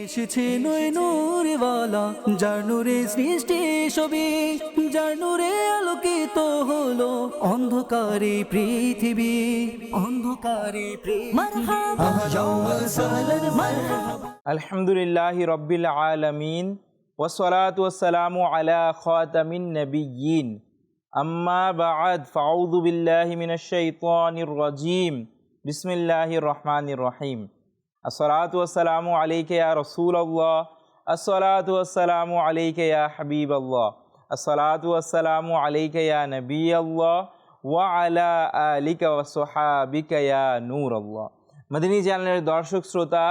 এসেছে নয় নূরওয়ালা যার নূরে সৃষ্টি সবে যার নূরে আলোকিত হলো অন্ধকারে পৃথিবী। অন্ধকারে আলহামদুলিল্লাহ রব্বিল আলমিন ওসলাত ওসালাম আলা খাতামিন নবিয়িন আম্মা বাদ ফাউযু বিল্লাহি মিনাশ শাইতানির রাজিম। বিসমিল্লাহির রহমানির রহিম। আসসালাতু ওয়াসসালামু আলাইকা ইয়া রাসূলুল্লাহ। আসসালাতু ওয়াসসালামু আলাইকা ইয়া হাবিবাল্লাহ। আসসালাতু ওয়াসসালামু আলাইকা ইয়া নবিয়াল্লাহ। ওয়া আলা আলিকা সাহাবিকা ইয়া নূরাল্লাহ। মদিনী চ্যানেলের দর্শক শ্রোতা,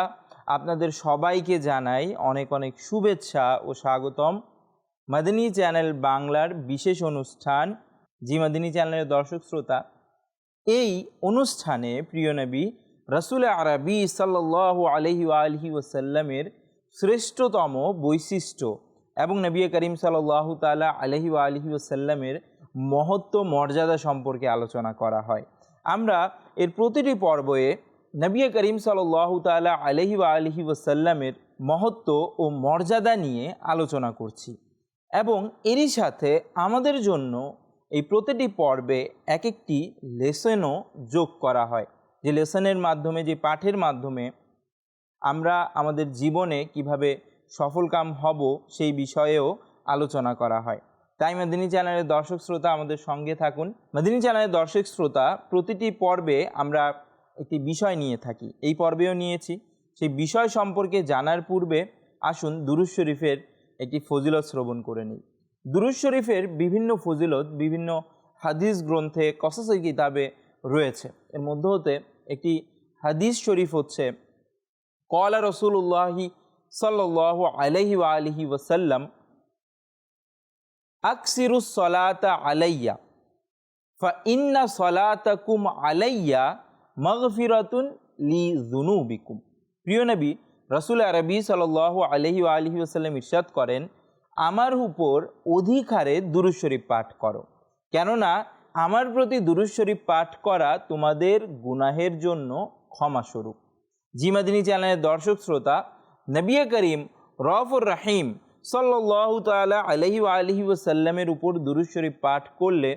আপনাদের সবাইকে জানাই অনেক অনেক শুভেচ্ছা ও স্বাগতম। মাদিনী চ্যানেল বাংলার বিশেষ অনুষ্ঠান। জি মাদিনী চ্যানেলের দর্শক শ্রোতা, এই অনুষ্ঠানে প্রিয় নবী রসুল আরবি সাল্লাহ আলহি আলহি ওসাল্লামের শ্রেষ্ঠতম বৈশিষ্ট্য এবং নবী করিম সাল্লাহ তালা আলহি আলহি ওসাল্লামের মহত্ব মর্যাদা সম্পর্কে আলোচনা করা হয়। আমরা এর প্রতিটি পর্বয়ে নবী করিম সাল্লাহ তালা আলহি আলহি ওসাল্লামের মহত্ব ও মর্যাদা নিয়ে আলোচনা করছি এবং এরই সাথে আমাদের জন্য এই প্রতিটি পর্বে এক একটি লেসেনও যোগ করা হয়। যে লেসনের মাধ্যমে, যে পাঠের মাধ্যমে আমরা আমাদের জীবনে কীভাবে সফলকাম হব সেই বিষয়েও আলোচনা করা হয়। তাই মাদিনী চ্যানেলের দর্শক শ্রোতা আমাদের সঙ্গে থাকুন। মাদিনী চ্যানেলের দর্শক শ্রোতা, প্রতিটি পর্বে আমরা একটি বিষয় নিয়ে থাকি। এই পর্বেও নিয়েছি। সেই বিষয় সম্পর্কে জানার পূর্বে আসুন দুরুজ শরীফের একটি ফজিলত শ্রবণ করে নিই। দুরুজ শরীফের বিভিন্ন ফজিলত, বিভিন্ন হাদিস গ্রন্থে কসাসই কিতাবে রয়েছে। এর মধ্য হতে একটি হাদিস শরীফ হচ্ছে, কলা রসুল্লাহি সাল্লাহ আলহি আলহি ওসাল্লাম আকসিরুস সলাতা আলাইয়া, ফা ইন্না সলাতাকুম আলাইয়া মগফিরাতুন লি জুনুবিকুম প্রিয় নবী, রসুল আরবি সাল আলহি আলহি আসাল্লাম ইরশাদ করেন, আমার উপর অধিকারে দুরুজ শরীফ পাঠ করো। কেননা আমার প্রতি দুরুজ শরীফ পাঠ করা তোমাদের গুনাহের জন্য ক্ষমাস্বরূপ জিমাদিনী চ্যানেলের দর্শক শ্রোতা, নবী করিম রফুর রাহিম সাল্লাহ তালা আলহি আলহি ওসাল্লামের উপর দুরুজ শরীফ পাঠ করলে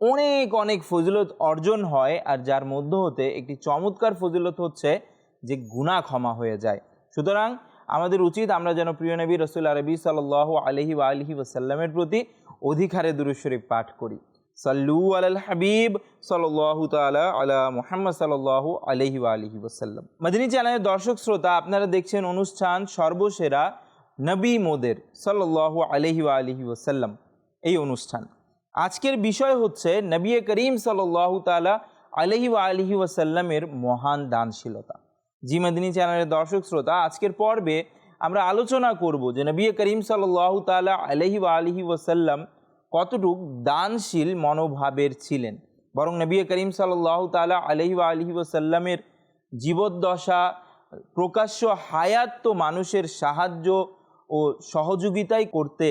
অনেক অনেক ফজিলত অর্জন হয় আর যার মধ্য হতে একটি চমৎকার ফজিলত হচ্ছে যে গুণা ক্ষমা হয়ে যায়। সুতরাং আমাদের উচিত আমরা যেন প্রিয় নবী রসুল আরবি সাল আলহি আলহি ওসাল্লামের প্রতি অধিকারে দুরুজ শরীফ পাঠ করি। সাল্লু আল হাবিব সাল্লাহ তালা আলা মুহাম্মদ সাল্লাহ আলহি আলহি ওসাল্লাম মদিনী চ্যানেলের দর্শক শ্রোতা, আপনারা দেখছেন অনুষ্ঠান সর্বসেরা নবী মোদের সাল্লাহ আলহি আলহি ওসাল্লাম এই অনুষ্ঠান। আজকের বিষয় হচ্ছে নবী করিম সাল্লাহ তালা আলহি আলহি ওয়াসাল্লামের মহান দানশীলতা। জি মদিনী চ্যানেলের দর্শক শ্রোতা, আজকের পর্বে আমরা আলোচনা করব যে নবী করিম সাল্লাহ তালা আলহি আলহি ওয়াসাল্লাম কতটুক দানশীল মনোভাবের ছিলেন? বরং নবী করিম সাল্লাহ তালা আলহি আলহি ওসাল্লামের জীবদ্দশা, প্রকাশ্য হায়াত তো মানুষের সাহায্য ও সহযোগিতাই করতে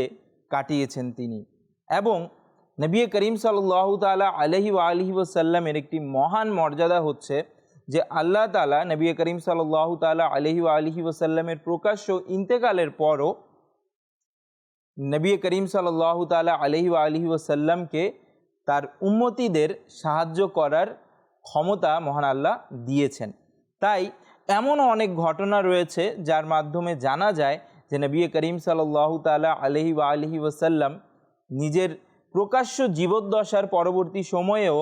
কাটিয়েছেন তিনি। এবং নবী করিম সাল্লাহ তালা আলহি আলহি ওসাল্লামের একটি মহান মর্যাদা হচ্ছে যে আল্লাহ তালা নবী করিম সাল্লাহ তালা আলহি আলহি ওসাল্লামের প্রকাশ্য ইন্তেকালের পরও নবী করিম সাল্লাহ তালা আলহি আলহি ওসাল্লামকে তার উন্মতিদের সাহায্য করার ক্ষমতা মহান আল্লাহ দিয়েছেন। তাই এমন অনেক ঘটনা রয়েছে যার মাধ্যমে জানা যায় যে নবী করিম সাল্লাহ তালা আলহি আলহি ওসাল্লাম নিজের প্রকাশ্য জীবদ্দশার পরবর্তী সময়েও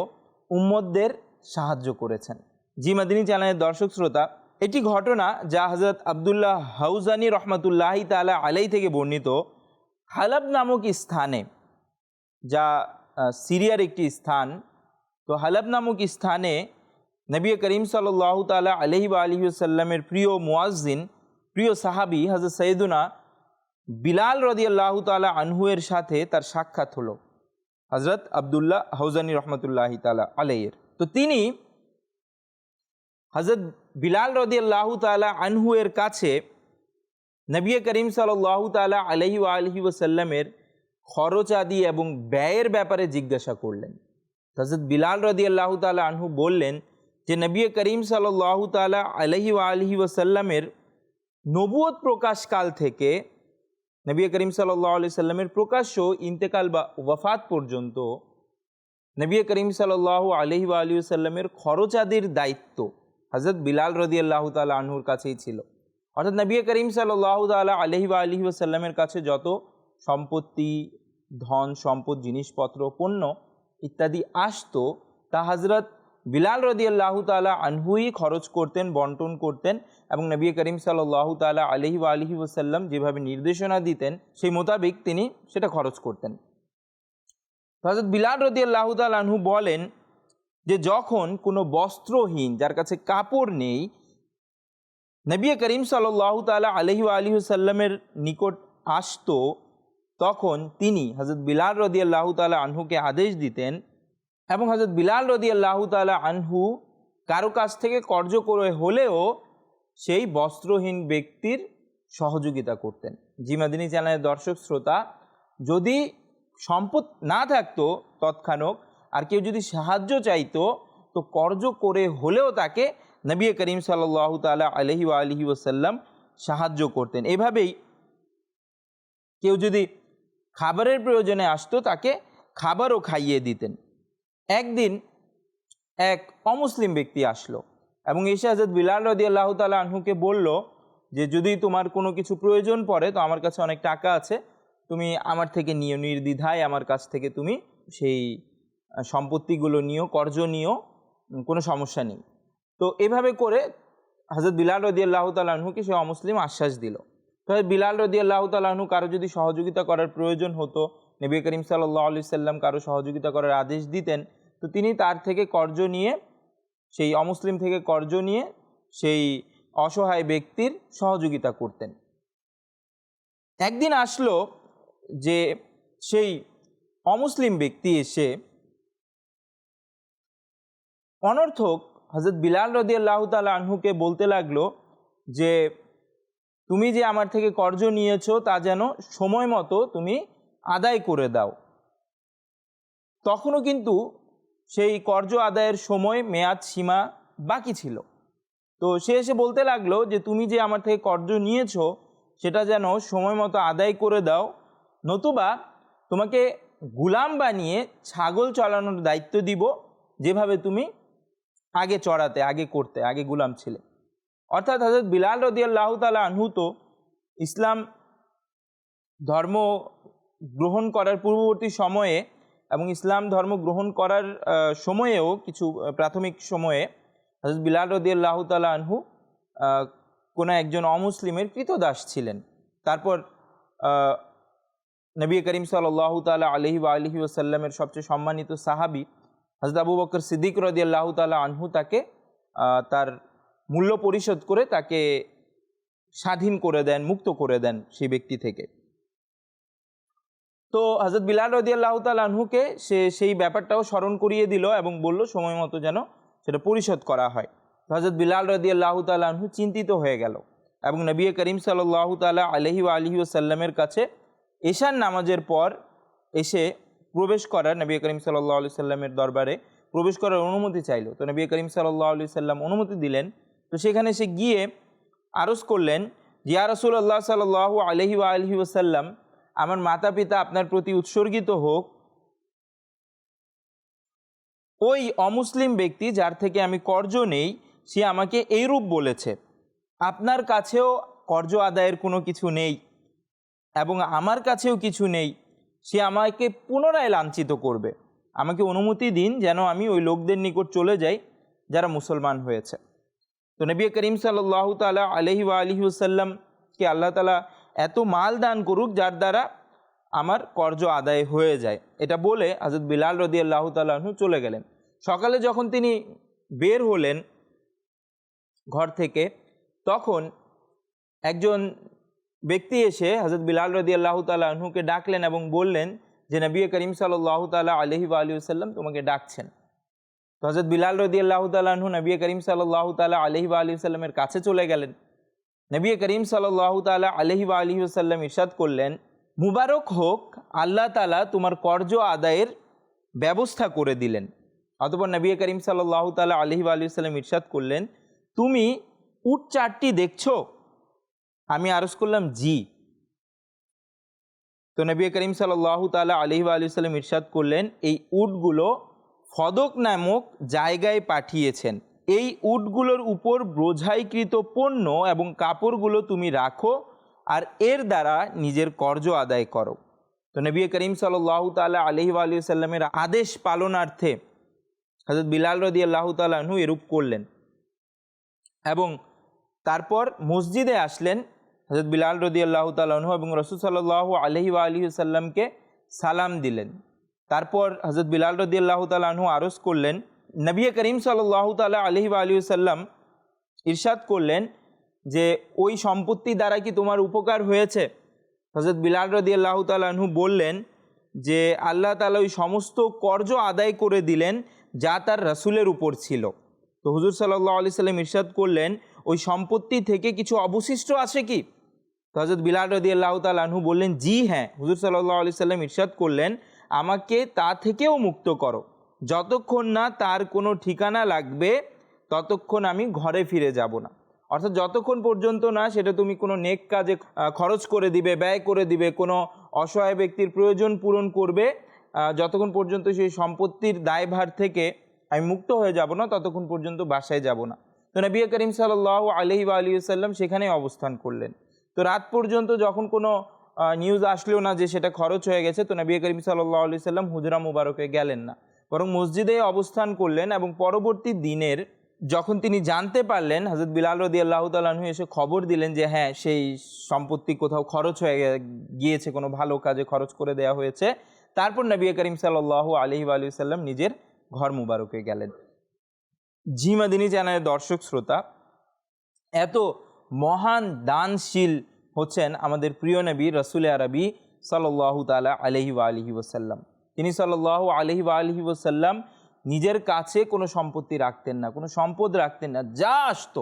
উম্মদদের সাহায্য করেছেন। জি মাদিনী চ্যানেলের দর্শক শ্রোতা, এটি ঘটনা যা হজরত আবদুল্লাহ হাউজানি রহমতুল্লাহি তালা আলাই থেকে বর্ণিত। হালাব নামক স্থানে, যা সিরিয়ার একটি স্থান, তো হালাব নামক স্থানে নবী করিম সাল্লাহ তালা আলহি আলহিউসাল্লামের প্রিয় মুয়াজ্জিন, প্রিয় সাহাবি হজরত সৈদুনা বিলাল রদি আল্লাহ তালা আনহুয়ের সাথে তার সাক্ষাৎ হলো হজরত আবদুল্লাহ হৌজানি রহমতুল্লাহ তালা আলাইয়ের তো তিনি হজরত বিলাল রদি আল্লাহ তালা আনহুয়ের কাছে নবী করিম সাল্লাহ তালা আলহি আলহি ওসাল্লামের খরচ আদি এবং ব্যয়ের ব্যাপারে জিজ্ঞাসা করলেন। হজরত বিলাল রদি আল্লাহ তালা আনহু বললেন যে, নবী করিম সাল্লাহ তালা আলহি আলহি ওসাল্লামের নবুয়ত প্রকাশকাল থেকে, নবী করিম সাল্লাহ আলি সাল্লামের প্রকাশ্য ইন্তেকাল বা ওয়াফাত পর্যন্ত নবী করিম সাল্লাহ আলহি আলী সাল্লামের খরচাদির দায়িত্ব হজরত বিলাল রদি আল্লাহ তালা আনহুর কাছেই ছিল। অর্থাৎ নবী করিম সাল্লাহ তালা আলহি আলহি সাল্লামের কাছে যত সম্পত্তি, ধন, সম্পদ, জিনিসপত্র, পণ্য ইত্যাদি আসতো, তা হজরত বিলাল রদি আল্লাহ তালা আনহুই খরচ করতেন, বন্টন করতেন এবং নবী করিম সাল্লাহ তালা আলহি আলহি ওসাল্লাম যেভাবে নির্দেশনা দিতেন, সেই মোতাবেক তিনি সেটা খরচ করতেন। হজরত বিলাল রদি আল্লাহ আনহু বলেন যে, যখন কোনো বস্ত্রহীন যার কাছে কাপড় নেই নবী করিম সাল্লাহ তালা আলহি সাল্লামের নিকট আসতো, তখন তিনি হজরত বিলাল রদি আল্লাহ তালা আনহুকে আদেশ দিতেন এবং হজরত বিলাল রদি আল্লাহ তালা আনহু কারও কাছ থেকে কর্য করে হলেও সেই বস্ত্রহীন ব্যক্তির সহযোগিতা করতেন। জিমাদিনী চ্যানেলের দর্শক শ্রোতা, যদি সম্পদ না থাকতো তৎক্ষণাৎ, আর কেউ যদি সাহায্য চাইতো, তো কর্য করে হলেও তাকে নবী করিম সাল্লাহ তালা আলহি আলহি ওসাল্লাম সাহায্য করতেন। এভাবেই কেউ যদি খাবারের প্রয়োজনে আসতো, তাকে খাবারও খাইয়ে দিতেন। একদিন এক অমুসলিম ব্যক্তি আসলো এবং এসে হাজরত বিলাল রদি আল্লাহ তালা আনহুকে বলল যে, যদি তোমার কোনো কিছু প্রয়োজন পড়ে, তো আমার কাছে অনেক টাকা আছে। তুমি আমার থেকে নিও, নির্দ্বিধায় আমার কাছ থেকে তুমি সেই সম্পত্তিগুলো নিও, কর্জ নিও, কোনো সমস্যা নেই। তো এভাবে করে হজরত বিলাল রদি আল্লাহ তালাহুকে সে অমুসলিম আশ্বাস দিল। তো বিলাল রদি আল্লাহ তালাহু কারও যদি সহযোগিতা করার প্রয়োজন হতো, নবী করিম সাল্লাহ আলি সাল্লাম কারও সহযোগিতা করার আদেশ দিতেন, তো তিনি তার থেকে কর্জ নিয়ে, সেই অমুসলিম থেকে কর্জ নিয়ে সেই অসহায় ব্যক্তির সহযোগিতা করতেন। একদিন আসলো যে সেই অমুসলিম ব্যক্তি এসে অনর্থক হজরত বিলাল রদি আল্লাহ তালা আনহুকে বলতে লাগল যে, তুমি যে আমার থেকে কর্জ নিয়েছো তা যেন সময় মতো তুমি আদায় করে দাও। তখনও কিন্তু সেই কর্জ আদায়ের সময়, মেয়াদ সীমা বাকি ছিল। তো সে এসে বলতে লাগল যে, তুমি যে আমার থেকে কর্জ নিয়েছ সেটা যেন সময় মতো আদায় করে দাও, নতুবা তোমাকে গুলাম বানিয়ে ছাগল চালানোর দায়িত্ব দিব, যেভাবে তুমি আগে চড়াতে, আগে করতে, আগে গুলাম ছিলে অর্থাৎ হজরত বিলাল রদিয়াল্লাহ তালা আনহু তো ইসলাম ধর্ম গ্রহণ করার পূর্ববর্তী সময়ে এবং ইসলাম ধর্ম গ্রহণ করার সময়েও কিছু প্রাথমিক সময়ে হজরত বিলাল রদিয়াল্লাহ তালা আনহু কোনো একজন অমুসলিমের কৃতদাস ছিলেন। তারপর নবী করিম সাল্লাহ তালা আলহি আলহি ওসাল্লামের সবচেয়ে সম্মানিত সাহাবি হজরত আবু বকর সিদ্দিক রদি আল্লাহ তালা আনহু তাকে তার মূল্য পরিশোধ করে তাকে স্বাধীন করে দেন, মুক্ত করে দেন সেই ব্যক্তি থেকে। তো হজরত বিলাল রদি আল্লাহ আনহুকে সে সেই ব্যাপারটাও স্মরণ করিয়ে দিল এবং বলল, সময় মতো যেন সেটা পরিশোধ করা হয়। হজরত বিলাল রদি আল্লাহ আনহু চিন্তিত হয়ে গেল এবং নবী করিম সাল্লাহ তালা আলহি আলহি ওসাল্লামের কাছে এশার নামাজের পর এসে প্রবেশ করার নবী করিম সাল্লাহ আলি সাল্লামের দরবারে প্রবেশ করার অনুমতি চাইল। তো নবী করিম সাল্লাহ আলি সাল্লাম অনুমতি দিলেন। তো সেখানে সে গিয়ে আরজ করলেন জিয়া রসুল্লাহ সাল্লাহ আলহি আলহি ওসাল্লাম আমার মাতা পিতা আপনার প্রতি উৎসর্গিত হোক। ওই অমুসলিম ব্যক্তি যার থেকে আমি কর্জ নেই, সে আমাকে এইরূপ বলেছে, আপনার কাছেও কর্জ আদায়ের কোনো কিছু নেই এবং আমার কাছেও কিছু নেই। সে আমাকে পুনরায় লাঞ্ছিত করবে। আমাকে অনুমতি দিন যেন আমি ওই লোকদের নিকট চলে যাই যারা মুসলমান হয়েছে। তো নবী করিম সাল্লাহ তালা আলহি বা আলহি ওসাল্লামকে আল্লাহ তালা এত মাল দান করুক যার দ্বারা আমার কর্জ আদায় হয়ে যায়। এটা বলে হজরত বিলাল রদি আল্লাহ তালু চলে গেলেন। সকালে যখন তিনি বের হলেন ঘর থেকে, তখন একজন ব্যক্তি এসে হজরত বিলাল রদি আল্লাহ তালহুকে ডাকলেন এবং বললেন যে, নবী করিম সাল্লাহ তালা আলহি আলী সাল্লাম তোমাকে ডাকছেন। তো হজরত বিলাল রদি আল্লাহ তালহু নবী করিম সাল্লাহ তালা আলহি আলী সাল্লামের কাছে চলে গেলেন। নবী করিম সাল্লাহ তালা আলহি আলী সাল্লাম ইরশাদ করলেন, মুবারক হোক, আল্লাহ তালা তোমার কর্জ আদায়ের ব্যবস্থা করে দিলেন। অতপর নবী করিম সাল্লাহ তালা আলহি আলী সাল্লাম ইরশাদ করলেন, তুমি উট চারটি দেখছ? আমি আরজ করলাম জি। তো নবী করিম সাল্লাহ তালা আলহি আলি সাল্লাম ইরশাদ করলেন, এই উটগুলো ফদক নামক জায়গায় পাঠিয়েছেন। এই উটগুলোর উপর বোঝাইকৃত পণ্য এবং কাপড়গুলো তুমি রাখো আর এর দ্বারা নিজের কর্জ আদায় করো। তো নবী করিম সাল্লাহ তালা আলহি আলি সাল্লামের আদেশ পালনার্থে হজরত বিলাল রদি আল্লাহ তালাহু এরূপ করলেন এবং তারপর মসজিদে আসলেন হজরত বিলাল রদি আল্লাহ তালহ এবং রসুল সাল্লাহ আলহি আলহি সাল্লামকে সালাম দিলেন। তারপর হজরত বিলাল রদি আল্লাহ তালহু আরজ করলেন, নবী করিম সাল্লাহ তাল্লাহ আলহি আলহি সাল্লাম ইরশাদ করলেন যে, ওই সম্পত্তি দ্বারা কি তোমার উপকার হয়েছে? হজরত বিলাল রদি আল্লাহ তালহু বললেন যে, আল্লাহ তালা ওই সমস্ত কর্জ আদায় করে দিলেন যা তার রসুলের উপর ছিল। তো হুজুর সাল্লাহ আলি সাল্লাম ইরশাদ করলেন ওই সম্পত্তি থেকে কিছু অবশিষ্ট আছে কি? তো হজরত বিলাল রদি আল্লাহ তালহু বললেন, জি হ্যাঁ। হুজুর সাল্লাহ আলি সাল্লাম ইরশাদ করলেন, আমাকে তা থেকেও মুক্ত করো। যতক্ষণ না তার কোনো ঠিকানা লাগবে, ততক্ষণ আমি ঘরে ফিরে যাব না। অর্থাৎ যতক্ষণ পর্যন্ত না সেটা তুমি কোনো নেক কাজে খরচ করে দিবে, ব্যয় করে দিবে, কোনো অসহায় ব্যক্তির প্রয়োজন পূরণ করবে যতক্ষণ পর্যন্ত সেই সম্পত্তির দায়ভার থেকে আমি মুক্ত হয়ে যাব না, ততক্ষণ পর্যন্ত বাসায় যাব না। তো নবী করিম সাল্লাহ আলহি বা আলী সাল্লাম সেখানেই অবস্থান করলেন। তো রাত পর্যন্ত যখন কোনো নিউজ আসলেও না যে সেটা খরচ হয়ে গেছে, তো নবী করিম সাল্লাহ আলি সাল্লাম হুজরা মুবারকে গেলেন না। বরং মসজিদে অবস্থান করলেন এবং পরবর্তী দিনের যখন তিনি জানতে পারলেন হজরত বিলাল রদি আল্লাহ তালু এসে খবর দিলেন যে হ্যাঁ সেই সম্পত্তি কোথাও খরচ হয়ে গিয়েছে, কোনো ভালো কাজে খরচ করে দেওয়া হয়েছে। তারপর নবী করিম সাল্লাহ আলহি আলু সাল্লাম নিজের ঘর মুবারকে গেলেন। জি মাদিনী চ্যানেলের দর্শক শ্রোতা, এত মহান দানশীল হচ্ছেন আমাদের প্রিয় নবী রসুল আরবি সাল্লাহ তালা আলহি আলহি ওসাল্লাম তিনি সাল্লাহ আলহি আলহি ওসাল্লাম নিজের কাছে কোনো সম্পত্তি রাখতেন না, কোনো সম্পদ রাখতেন না, যা আসতো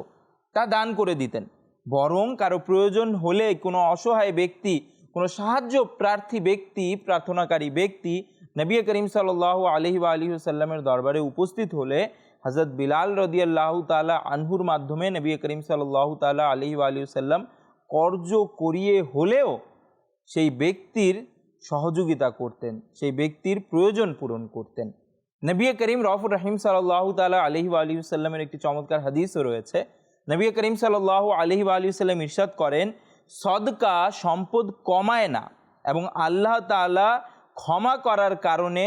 তা দান করে দিতেন। বরং কারও প্রয়োজন হলে কোনো অসহায় ব্যক্তি, কোনো সাহায্য প্রার্থী ব্যক্তি, প্রার্থনাকারী ব্যক্তি নবী করিম সাল্লাহ আলহি আলহি সাল্লামের দরবারে উপস্থিত হলে হজরত বিলাল রদিয়াল্লাহ তালা আনহুর মাধ্যমে নবী করিম সাল্লাহ তালা আলহি আলহি সাল্লাম কর্য করিয়ে হলেও সেই ব্যক্তির সহযোগিতা করতেন, সেই ব্যক্তির প্রয়োজন পূরণ করতেন। নবী করিম রফুর রহিম সাল্লাহ তালা আলহি আলী সাল্লামের একটি চমৎকার হাদিসও রয়েছে। নবী করিম সাল্লাহ আলহি আলী সাল্লাম ইরশাদ করেন, সদকা সম্পদ কমায় না এবং আল্লাহ তালা ক্ষমা করার কারণে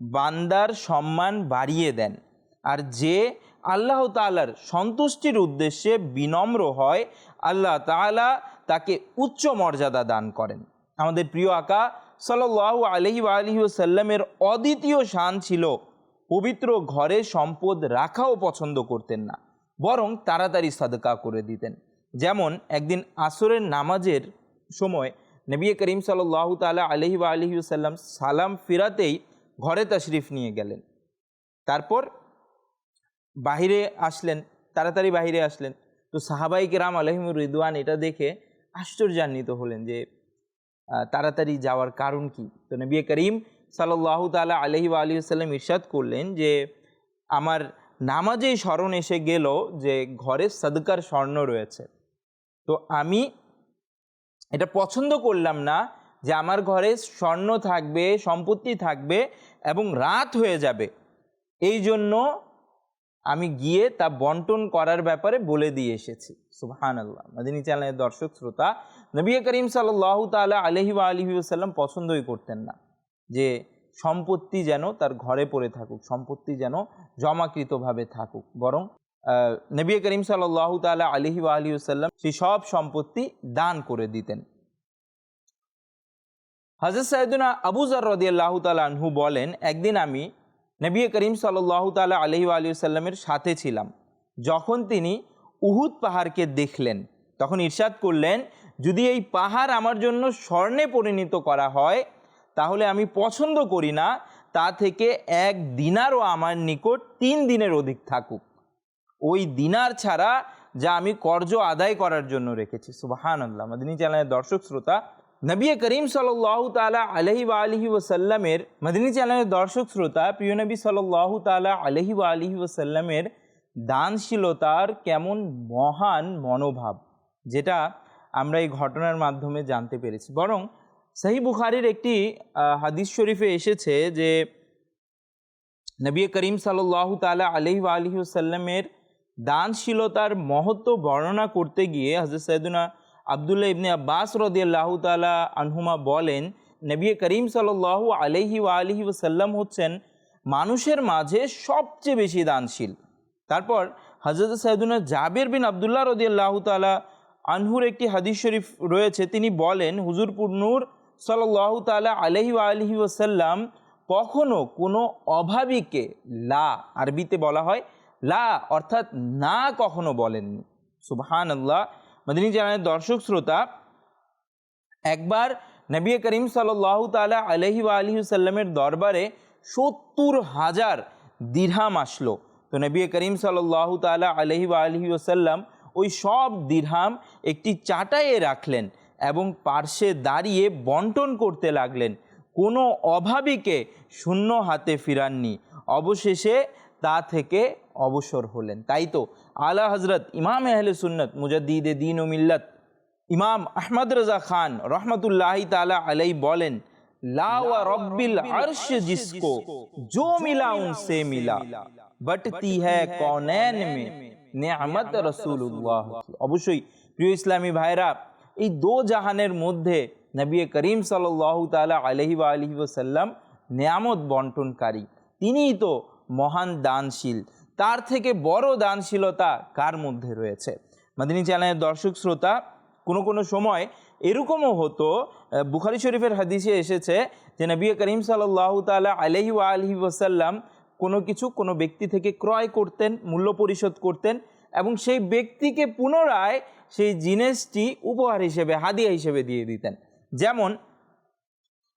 বান্দার সম্মান বাড়িয়ে দেন। আর যে আল্লাহ তালার সন্তুষ্টির উদ্দেশ্যে বিনম্র হয়, আল্লাহ তালা তাকে উচ্চ মর্যাদা দান করেন। আমাদের প্রিয় আকা সাল্লাহ আলহি আলহি সাল্লামের অদ্বিতীয় শান ছিল পবিত্র ঘরে সম্পদ রাখাও পছন্দ করতেন না, বরং তাড়াতাড়ি সাদকা করে দিতেন। যেমন একদিন আসরের নামাজের সময় নবী করিম সাল্লাহ তালা আলহি আলহি সাল্লাম সালাম ফিরাতেই ঘরে তশরিফ নিয়ে গেলেন। তারপর বাহিরে আসলেন, তাড়াতাড়ি বাহিরে আসলেন। তো সাহাবাই কেরাম আলহিমুর রিদওয়ান এটা দেখে আশ্চর্যান্বিত হলেন যে তাড়াতাড়ি যাওয়ার কারণ কি? তো নবী করিম সাল্লাহ তালা আলহি আলী সাল্লাম ইরশাদ করলেন যে, আমার নামাজেই স্মরণ এসে গেল যে ঘরে সদকার স্বর্ণ রয়েছে। তো আমি এটা পছন্দ করলাম না যে আমার ঘরে স্বর্ণ থাকবে, সম্পত্তি থাকবে এবং রাত হয়ে যাবে। এই জন্য আমি গিয়ে তা বন্টন করার ব্যাপারে বলে দিয়ে এসেছি। সুবহান আল্লাহ মাদিনী চ্যানেলের দর্শক, শ্রোতা, নবী করিম সাল্লাহ তালা আলহি বা আলহি সাল্লাম পছন্দই করতেন না যে সম্পত্তি যেন তার ঘরে পড়ে থাকুক, সম্পত্তি যেন জমাকৃতভাবে থাকুক। বরং নবী করিম সাল্লাহ তালা আলহি বা আলহি সাল্লাম সেই সব সম্পত্তি দান করে দিতেন। হজরত সাইদুনা আবুজার রদিয়াল্লাহ তালা আনহু বলেন, একদিন আমি নবী করিম সাল্লাহ তালা আলহি আলী সাল্লামের সাথে ছিলাম। যখন তিনি উহুদ পাহাড়কে দেখলেন, তখন ইরশাদ করলেন, যদি এই পাহাড় আমার জন্য স্বর্ণে পরিণত করা হয়, তাহলে আমি পছন্দ করি না। তা থেকে এক দিনারও আমার নিকট তিন দিনের অধিক থাকুক। ওই দিনার ছাড়া যা আমি কর্জ আদায় করার জন্য রেখেছি। সুবাহান আল্লাহ মদিনী চ্যানেলের দর্শক, শ্রোতা নবী করিম সাল্লাহ তালা আলহি আলহি ওসাল্লামের মদিনী চ্যানেলের দর্শক শ্রোতা, প্রিয় নবী সাল্লাহ তালা আলহি আলহি ওসাল্লামের দানশীলতার কেমন মহান মনোভাব, যেটা আমরা এই ঘটনার মাধ্যমে জানতে পেরেছি। বরং সাহি বুখারির একটি হাদিস শরীফে এসেছে যে নবী করিম সাল্লাহ তালা আলহি আলহি ওসাল্লামের দানশীলতার মহত্ব বর্ণনা করতে গিয়ে হজরত সৈদুনা আবদুল্লাহ ইবনে আব্বাস রদিয়াল্লাহ তালা আনহুমা বলেন, নবী করিম সাল্লাহ আলহি আলহি ওসাল্লাম হচ্ছেন মানুষের মাঝে সবচেয়ে বেশি দানশীল। তারপর হজরত সৈদুনা জাবের বিন আবদুল্লাহ রদিয়াল্লাহ তালা আনহুর একটি হাদিস শরীফ রয়েছে, তিনি বলেন হুজুরপুর নূর সাল্লাহ তালা আলহি আলহি ওসাল্লাম কখনো কোনো অভাবীকে লা আরবিতে বলা হয়, লা অর্থাৎ না কখনো বলেননি। সুবহান আল্লাহ মদিনী জানানের দর্শক শ্রোতা, একবার নবী করিম সাল্লাহ তালা আলহি আলহি সাল্লামের দরবারে সত্তর হাজার দিরহাম আসলো। তো নবী করিম সাল্লাহ তালা আলহি আলহি ওসাল্লাম ওই সব দিরহাম একটি চাটাইয়ে রাখলেন এবং পার্শ্বে দাঁড়িয়ে বন্টন করতে লাগলেন। কোনো অভাবীকে শূন্য হাতে ফিরাননি। অবশেষে তা থেকে অবসর হলেন তাই তো আলা হজরত ইমাম আহলে সুন্নত মুজাদ্দিদে দিন ও মিল্লত ইমাম আহমদ রাজা খান রহমতুল্লাহ তালা আলাই বলেন লা ওয়া রব্বিল আরশ জিসকো जो मिला उनसे मिला बटती है कौनैन में নেয়ামত রসুল্লাহ অবশ্যই প্রিয় ইসলামী ভাইরা এই দো জাহানের মধ্যে নবী করিম সাল্লাহ তালা আলহি বা আলহি ওসাল্লাম নেয়ামত বন্টনকারী তিনিই তো মহান দানশীল তার থেকে বড় দানশীলতা কার মধ্যে রয়েছে? মাদিনী চ্যানেলের দর্শক শ্রোতা, কোনো কোনো সময় এরকমও হতো বুখারি শরীফের হাদিসে এসেছে যে নবী করিম সাল্লাহ তালা আলহি আলহি ওসাল্লাম কোনো কিছু কোনো ব্যক্তি থেকে ক্রয় করতেন, মূল্য পরিশোধ করতেন এবং সেই ব্যক্তিকে পুনরায় সেই জিনিসটি উপহার হিসেবে, হাদিয়া হিসেবে দিয়ে দিতেন। যেমন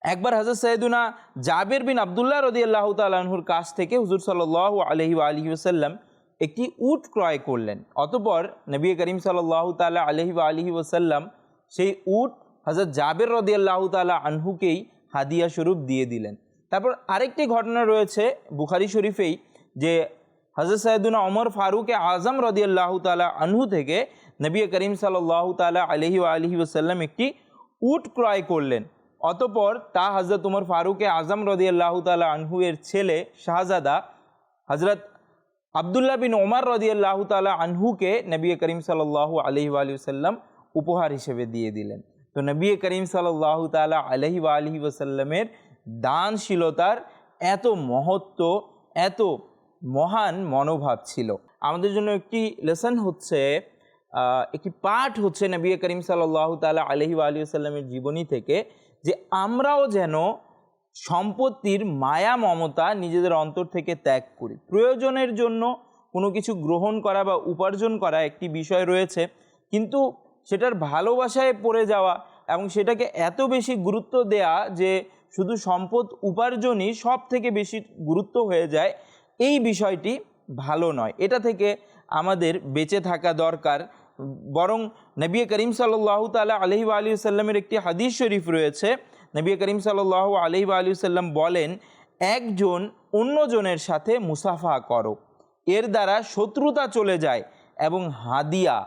একবার হাজর সৈয়দুনা জাবের বিন আবদুল্লাহ রদি আল্লাহ তালাহুর কাছ থেকে হুজুর সাল্লাহ আলহি আলহি ওসাল্লাম একটি উট ক্রয় করলেন। অতপর নবী করিম সাল্লাহ তালা আলহি আলহি ওসাল্লাম সেই উট হজরত জাবের রদি আল্লাহ তালা আনহুকেই হাদিয়া স্বরূপ দিয়ে দিলেন। তারপর আরেকটি ঘটনা রয়েছে বুখারি শরীফেই যে হজরত সৈয়দুনা অমর ফারুকে আজম রদি আল্লাহ তালা আনহু থেকে নবী করিম সাল্লাহ তালা আলহি আলহি ওসাল্লাম একটি উট ক্রয় করলেন। অতপর তা হজরত উমর ফারুকে আজম রদি আল্লাহ তালা আনহু এর ছেলে শাহজাদা হজরত আবদুল্লাহ বিন ওমর রদি আল্লাহ তালা আনহুকে নবী করিম সাল্লাহ আলহি আলহি সাল্লাম উপহার হিসেবে দিয়ে দিলেন। তো নবী করিম সাল্লাহ তালা আলহি আলহি ওসাল্লামের দানশীলতার এত মহত্ব, এত মহান মনোভাব ছিল। আমাদের জন্য একটি লেসন হচ্ছে একটি পাঠ হচ্ছে নবী করিম সাল্লাহ তালা আলহি আলী সাল্লামের জীবনী থেকে যে আমরাও যেন সম্পত্তির মায়া, মমতা নিজেদের অন্তর থেকে ত্যাগ করি। প্রয়োজনের জন্য কোনো কিছু গ্রহণ করা বা উপার্জন করা একটি বিষয় রয়েছে, কিন্তু সেটার ভালোবাসায় পড়ে যাওয়া এবং সেটাকে এত বেশি গুরুত্ব দেয়া যে শুধু সম্পদ উপার্জনই সব থেকে বেশি গুরুত্ব হয়ে যায়, এই বিষয়টি ভালো নয়। এটা থেকে আমাদের বেঁচে থাকা দরকার। বরং নবী করিম সাল্লাহ তালা আলহি আলী সাল্লামের একটি হাদিস শরীফ রয়েছে। নবী করিম সাল্লাহ আলহি আলী সাল্লাম বলেন, একজন অন্যজনের সাথে মুসাফা করো। এর দ্বারা শত্রুতা চলে যায় এবং হাদিয়া,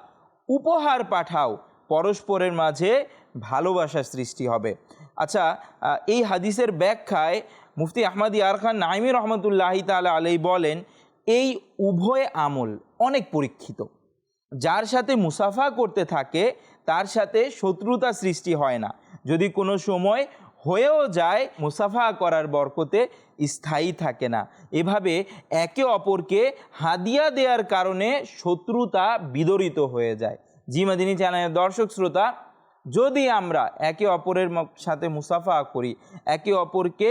উপহার পাঠাও। পরস্পরের মাঝে ভালোবাসা সৃষ্টি হবে। আচ্ছা এই হাদিসের ব্যাখ্যায় মুফতি আহমদ ইয়ার খান নাইমি রহমতুল্লাহি তালা আলাই বলেন, এই উভয় আমল অনেক পরীক্ষিত। যার সাথে মুসাফা করতে থাকে, তার সাথে শত্রুতা সৃষ্টি হয় না। যদি কোনো সময় হয়েও যায়, মুসাফা করার বরকতে স্থায়ী থাকে না। এভাবে একে অপরকে হাদিয়া দেওয়ার কারণে শত্রুতা বিদরিত হয়ে যায়। জি মাদিনী চ্যানেলের দর্শক শ্রোতা, যদি আমরা একে অপরের সাথে মুসাফা করি, একে অপরকে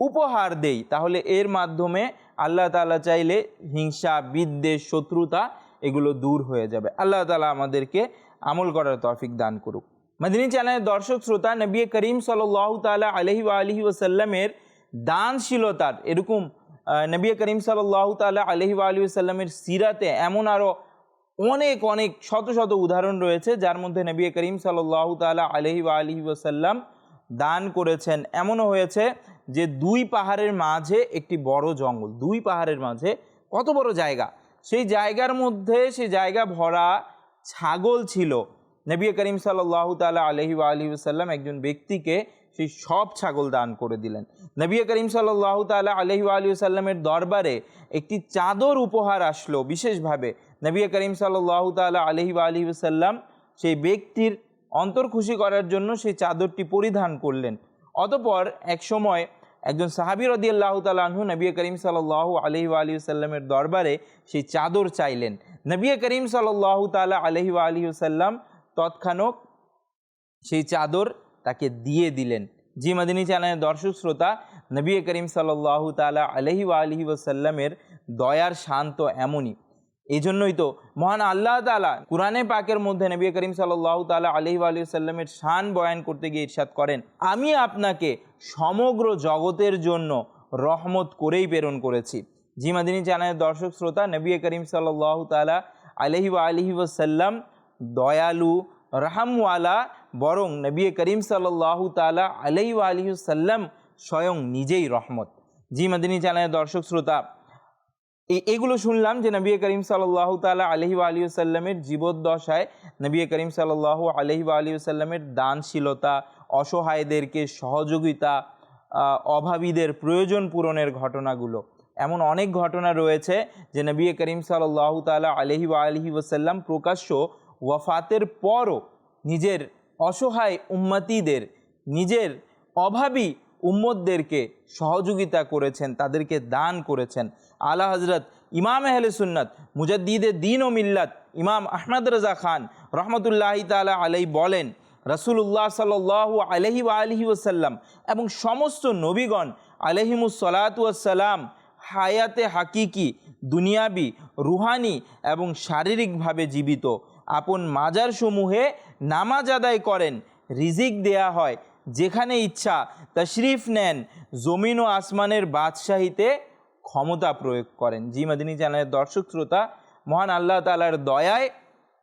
উপহার দেই, তাহলে এর মাধ্যমে আল্লাহ তালা চাইলে হিংসা, বিদ্বেষ, শত্রুতা এগুলো দূর হয়ে যাবে। আল্লাহ তালা আমাদেরকে আমল করার তৌফিক দান করুক। মদিনী চ্যানেলের দর্শক, শ্রোতা, নবী করিম সাল্লাহ তাআলা আলহি আলহি ওসাল্লামের দানশীলতার এরকম নবী করিম সাল্লাহ তাআলা আলহি আলহি ওসাল্লামের সিরাতে এমন আরও অনেক অনেক, শত শত উদাহরণ রয়েছে, যার মধ্যে নবী করিম সাল্লাহ তাআলা আলহি আলহি ওসাল্লাম দান করেছেন। এমনও হয়েছে যে দুই পাহাড়ের মাঝে একটি বড় জঙ্গল, দুই পাহাড়ের মাঝে কত বড় জায়গা? সেই জায়গার মধ্যে সেই জায়গা ভরা ছাগল ছিল। নবী করিম সাল্লাহ তালা আলহি আলহি সাল্লাম একজন ব্যক্তিকে সেই সব ছাগল দান করে দিলেন। নবী করিম সাল্লাহ তালা আলহি আলহি সাল্লামের দরবারে একটি চাদর উপহার আসলো বিশেষভাবে। নবী করিম সাল্লাহ তালা আলহি আলহি সাল্লাম সেই ব্যক্তির অন্তর খুশি করার জন্য সেই চাদরটি পরিধান করলেন। অতপর এক সময় একজন সাহাবি রদি আল্লাহ তালাহু নবী করিম সাল্লাহ আলহি আলী সাল্লামের দরবারে সেই চাদর চাইলেন। নবী করিম সাল্লাহ তালা আলহি আলী সাল্লাম তৎক্ষণাৎ সেই চাদর তাকে দিয়ে দিলেন। জি মাদিনী চ্যানেলের দর্শক শ্রোতা, নবী করিম সাল্লাহ তালা আলহি আলহি ওসাল্লামের দয়ার শান্ত এমনই। এই জন্যই তো মহান আল্লাহ তালা কোরআনে পাকের মধ্যে নবী করিম সাল্লাহ তালা আলহি আলী সাল্লামের শান বয়ান করতে গিয়ে ইরশাদ করেন। আমি আপনাকে সমগ্র জগতের জন্য রহমত করেই প্রেরণ করেছি। জি মাদিনী চ্যানেলের দর্শক শ্রোতা, নবী করিম সাল্লাহ তালা আলহি আলহি ওসাল্লাম দয়ালু, রাহামওয়ালা, বরং নবী করিম সাল্লাহ তালা আলহি আলহি সাল্লাম স্বয়ং নিজেই রহমত। জি মাদিনী চ্যানেলের দর্শক শ্রোতা এগুলো শুনলাম যে নবী করিম সাল্লাহ তালা আলহি আলী সাল্লামের জীবদ্দশায় নবী করিম সাল্লাহ আলহি আলী দানশীলতা, অসহায়দেরকে সহযোগিতা অভাবীদের প্রয়োজন পূরণের ঘটনাগুলো। এমন অনেক ঘটনা রয়েছে যে নবী করিম সাল্লাহ তালা আলহি আলহি ওসাল্লাম প্রকাশ্য ওয়াফাতের পরও নিজের অসহায় উম্মতিদের, নিজের অভাবী উম্মতদেরকে সহযোগিতা করেছেন, তাদেরকে দান করেছেন। আলা হজরত ইমাম আহলে সুন্নত মুজাদ্দিদে দিন ও মিল্লাত ইমাম আহমদ রাজা খান রহমতুল্লাহি তালা আলাই বলেন রসুল্লাহ সাল আলহি আলহি ওসাল্লাম এবং সমস্ত নবীগণ আলহিমুসলাতাম হায়াতে হাকিকি, দুনিয়াবি, রুহানি এবং শারীরিকভাবে জীবিত। আপন মাজার সমূহে নামাজ আদায় করেন, রিজিক দেয়া হয় যেখানে ইচ্ছা তশরিফ নেন, জমিন ও আসমানের বাদশাহীতে ক্ষমতা প্রয়োগ করেন। জি মাদিনী চ্যানেলের দর্শক শ্রোতা, মহান আল্লাহ তালার দয়ায়,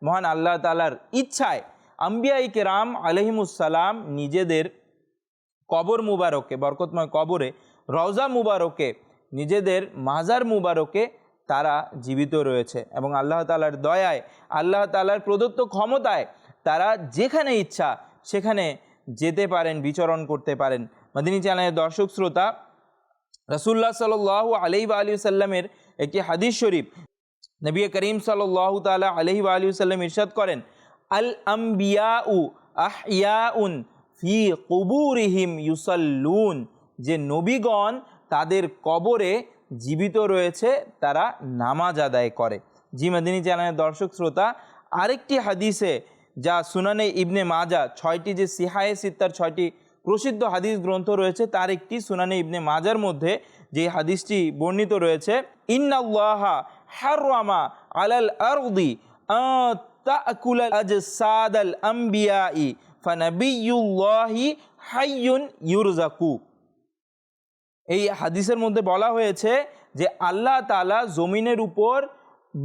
মহান আল্লাহ তালার ইচ্ছায় আম্বিয়াই কেরাম আলহিমুসালাম নিজেদের কবর মুবারকে, বরকতময় কবরে, রওজা মুবারকে, নিজেদের মাজার মুবারকে তারা জীবিত রয়েছে এবং আল্লাহ তালার দয়ায়, আল্লাহ তালার প্রদত্ত ক্ষমতায় তারা যেখানে ইচ্ছা সেখানে যেতে পারেন, বিচরণ করতে পারেন। মদিনী চ্যানেলের দর্শক শ্রোতা রসুল্লাহ সাল আলি আলী সাল্লামের একটি হাদিস শরীফ নবী করিম সাল্লাহ তালা আলহি আলী সাল্লাম ইরশাদ করেন, আল আম্বিয়া উ আহিয়াউন ফি কবুরিহিম ইউসাল্লুন। যে নবীগণ তাদের কবরে জীবিত রয়েছে, তারা নামাজ আদায় করে। জি মাদিনী চ্যানেলের দর্শক শ্রোতা, আরেকটি হাদিসে যা সুনানে ইবনে মাজা, ছয়টি যে সিহায়ে সিত্তার ছয়টি প্রসিদ্ধ হাদিস গ্রন্থ রয়েছে, তার একটি সুনানে ইবনে মাজার মধ্যে যে হাদিসটি বর্ণিত রয়েছে, ইন্নাল্লাহা হারওয়ামা আলাল আরদি তাকুল আজসাদ আল আম্বিয়াই হাইয়ুন ইউরজাকু এই হাদিসের মধ্যে বলা হয়েছে যে আল্লাহ তালা জমিনের উপর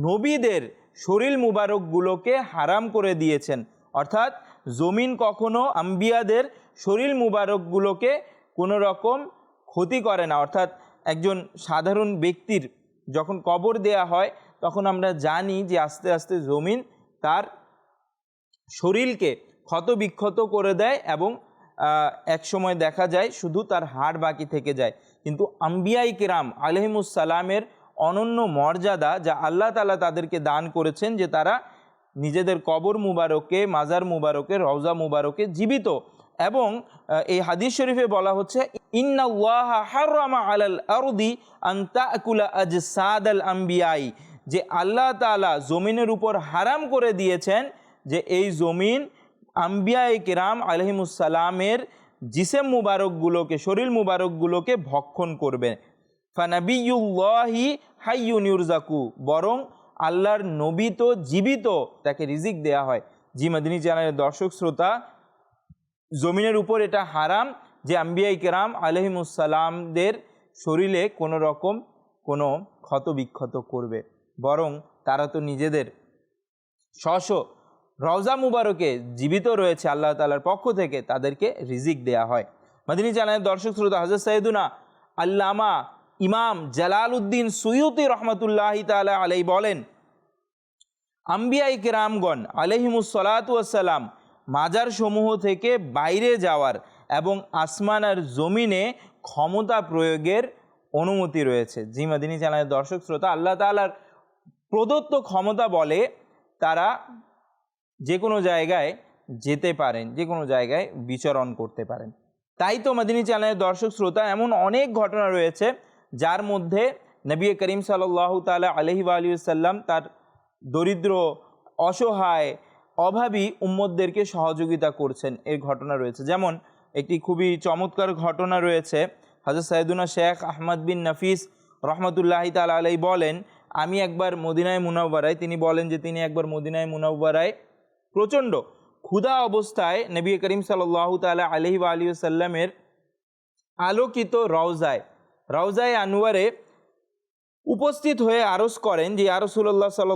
নবীদের শরীর মুবারকগুলোকে হারাম করে দিয়েছেন। অর্থাৎ জমিন কখনো আম্বিয়াদের শরীর মুবারকগুলোকে কোনো রকম ক্ষতি করে না। অর্থাৎ একজন সাধারণ ব্যক্তির যখন কবর দেয়া হয়, তখন আমরা জানি যে আস্তে আস্তে জমিন তার শরীরকে ক্ষতবিক্ষত করে দেয় এবং এক সময় দেখা যায় শুধু তার হাড় বাকি থেকে যায়। কিন্তু আম্বিয়াই কিরাম আলহিমুসালামের অনন্য মর্যাদা যা আল্লাহ তালা তাদেরকে দান করেছেন যে তারা নিজেদের কবর মুবারকে, মাজার মুবারকে, রওজা মুবারকে জীবিত। এবং এই হাদিস শরীফে বলা হচ্ছে আম্বিয়াই। যে আল্লাহ তালা জমিনের উপর হারাম করে দিয়েছেন যে এই জমিন আম্বিয়াই কিরাম আলহিমুসালামের জিসেম মুবারকগুলোকে, শরীর মুবারকগুলোকে ভক্ষণ করবে। ফানাবিউল্লাহি হাইয়ুন ইউরজাকু বরং আল্লাহর নবী তো জীবিত, তাকে রিজিক দেয়া হয়। জি মাদিনী চ্যানেলের দর্শক শ্রোতা, জমিনের উপর এটা হারাম যে আম্বিয়াই কেরাম আলহিমুসালামদের শরীরে কোনো রকম কোনো ক্ষত বিক্ষত করবে। বরং তারা তো নিজেদের স্বশ রওজা মুবারকে জীবিত রয়েছে আল্লাহ তালার পক্ষ থেকে, তাদেরকে রিজিক দেয়া হয়। মাদিনী চ্যানেলের দর্শক শ্রোতা হাজর সাইদুনা আল্লামা ইমাম জালাল উদ্দিন সুয়ুতি রহমতুল্লাহ তালা আলাই বলেন আম্বিয়াই কেরামগণ আলহিমুসলাতাম মাজার সমূহ থেকে বাইরে যাওয়ার এবং আসমান আর জমিনে ক্ষমতা প্রয়োগের অনুমতি রয়েছে। জি মাদিনী চ্যানেলের দর্শক শ্রোতা, আল্লাহ তালার প্রদত্ত ক্ষমতা বলে তারা যে কোনো জায়গায় যেতে পারেন, যে কোনো জায়গায় বিচরণ করতে পারেন। তাই তো মাদিনী চ্যানেলের দর্শক শ্রোতা, এমন অনেক ঘটনা রয়েছে যার মধ্যে নবী করিম সাল্লাহ তালা আলহি আলিয়াল্লাম তার দরিদ্র, অসহায়, অভাবী উম্মদদেরকে সহযোগিতা করছেন। এর ঘটনা রয়েছে। যেমন একটি খুবই চমৎকার ঘটনা রয়েছে। হাজর সাইদুনা শেখ আহমদ বিন নফিস রহমতুল্লাহ তালা আলাই বলেন, আমি একবার মদিনায় মুনাব্বারায় তিনি বলেন যে তিনি একবার মদিনায় মুনাব্বারায় প্রচণ্ড ক্ষুধা অবস্থায় নবী করিম সাল্লাহ তালা আলহি আলিয়াল্লামের আলোকিত রওজায় রওজায় আনোয়ারে উপস্থিত হয়ে আরজ করেন যে আরসুল্লাহ সাল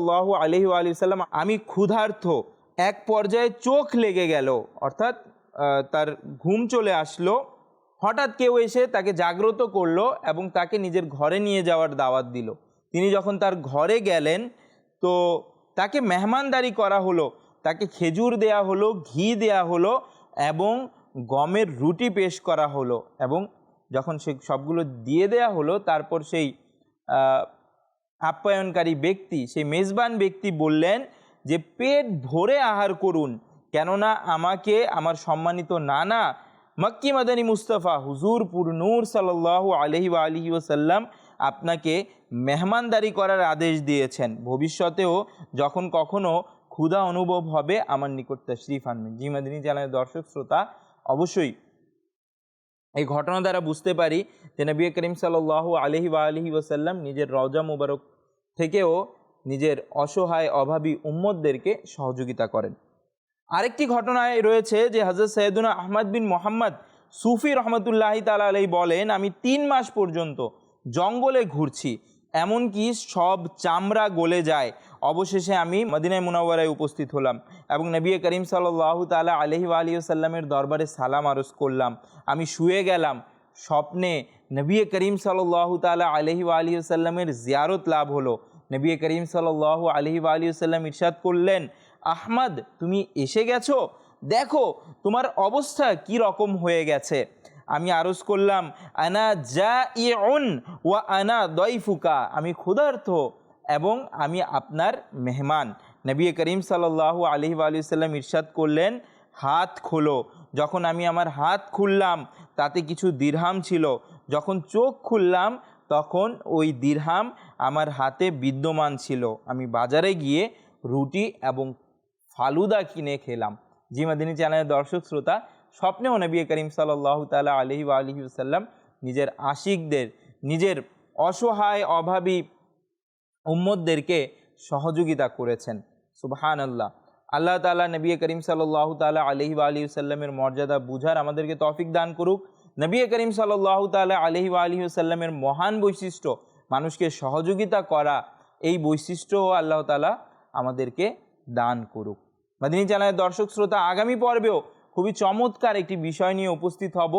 আলহি আলি সাল্লাম আমি ক্ষুধার্থ এক পর্যায়ে চোখ লেগে গেল। অর্থাৎ তার ঘুম চলে আসলো। হঠাৎ কেউ এসে তাকে জাগ্রত করল এবং তাকে নিজের ঘরে নিয়ে যাওয়ার দাওয়াত দিল। তিনি যখন তার ঘরে গেলেন, তো তাকে মেহমানদারি করা হলো, তাকে খেজুর দেয়া হলো, ঘি দেয়া হলো এবং গমের রুটি পেশ করা হলো এবং যখন সে সবগুলো দিয়ে দেয়া হলো, তারপর সেই আপ্যায়নকারী ব্যক্তি, সেই মেজবান ব্যক্তি বললেন যে, পেট ভরে আহার করুন, কেননা আমাকে আমার সম্মানিত নানা মক্কি মাদানী মুস্তফা, হুজুর পুর নূর সাল্লাহ আলহি আলহি ওসাল্লাম আপনাকে মেহমানদারি করার আদেশ দিয়েছেন। ভবিষ্যতেও যখন কখনো ক্ষুধা অনুভব হবে, আমার নিকট তশরিফ আনবেন জি মাদিনী চ্যানেলের দর্শক, শ্রোতা, অবশ্যই এই ঘটনা দ্বারা বুঝতে পারি যে নবী করিম সাল্লাহ আলহি বা আলহি ওসাল্লাম নিজের রজা মুবারক থেকেও নিজের অসহায়, অভাবী উম্মদদেরকে সহযোগিতা করেন। আরেকটি ঘটনায় রয়েছে যে হজরত সৈয়দুনা আহমদ বিন মোহাম্মদ সুফি রহমতুল্লাহি তালা আলাই বলেন, আমি তিন মাস পর্যন্ত জঙ্গলে ঘুরছি, এমনকি সব চামড়া গলে যায় অবশেষে আমি মদিনায় মুনাওয়ারায় উপস্থিত হলাম এবং নবী করিম সাল্লাহ তালা আলহি আলী সাল্লামের দরবারে সালাম আরজ করলাম। আমি শুয়ে গেলাম, স্বপ্নে নবী করিম সাল্লাহ তালা আলহি আলী সাল্লামের জিয়ারত লাভ হলো। নবী করিম সাল্লাহ আলহি আলী সাল্লাম ইরশাদ করলেন, আহমদ, তুমি এসে গেছো? দেখো, তোমার অবস্থা কি রকম হয়ে গেছে। আমি আরজ করলাম, আনা যা ইউন ওয়া আনা দইফুকা আমি ক্ষুধার্থ এবং আমি আপনার মেহমান। নবী করিম সাল্লাহ আলহি আলিয়াল্লাম ইরশাদ করলেন, হাত খোলো। যখন আমি আমার হাত খুললাম, তাতে কিছু দিরহাম ছিল। যখন চোখ খুললাম, তখন ওই দিরহাম আমার হাতে বিদ্যমান ছিল। আমি বাজারে গিয়ে রুটি এবং ফালুদা কিনে খেলাম। জি মাদিনী চ্যানেলের দর্শক শ্রোতা, স্বপ্নেও নবী করিম সাল্লাহ তালা আলহি আলহি সাল্লাম নিজের আশিকদের, নিজের অসহায়, অভাবী উম্মদদেরকে সহযোগিতা করেছেন। সুবহান আল্লাহ আল্লাহ তালা নবী করিম সাল্লাহ তালা আলহি আলী সাল্লামের মর্যাদা বুঝার আমাদেরকে তফিক দান করুক। নবী করিম সাল্লাহ তালা আলহি আলী সাল্লামের মহান বৈশিষ্ট্য, মানুষকে সহযোগিতা করা, এই বৈশিষ্ট্যও আল্লাহ তালা আমাদেরকে দান করুক। মাদিনী চ্যানেলের দর্শক শ্রোতা, আগামী পর্বেও খুবই চমৎকার একটি বিষয় নিয়ে উপস্থিত হব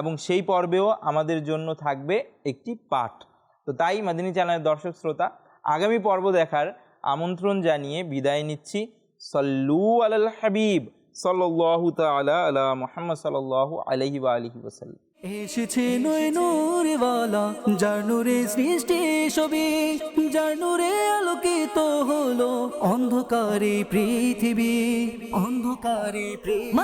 এবং সেই পর্বেও আমাদের জন্য থাকবে একটি পাঠ। তো তাই মাদিনী চ্যানেলের দর্শক শ্রোতা আগামী পর্ব দেখার আমন্ত্রণ জানিয়ে বিদায় নিচ্ছি। সল্লু আলাল হাবিব সাল্লাহ তালা আলা মোহাম্মদ সাল্লাহ আলহি বা আলহি ওসাল্লাম এসেছে নয় নূরওয়ালা যার নূরে সৃষ্টি সবে যার নূরে আলোকিত হলো অন্ধকারে পৃথিবী অন্ধকারে পৃথিবী।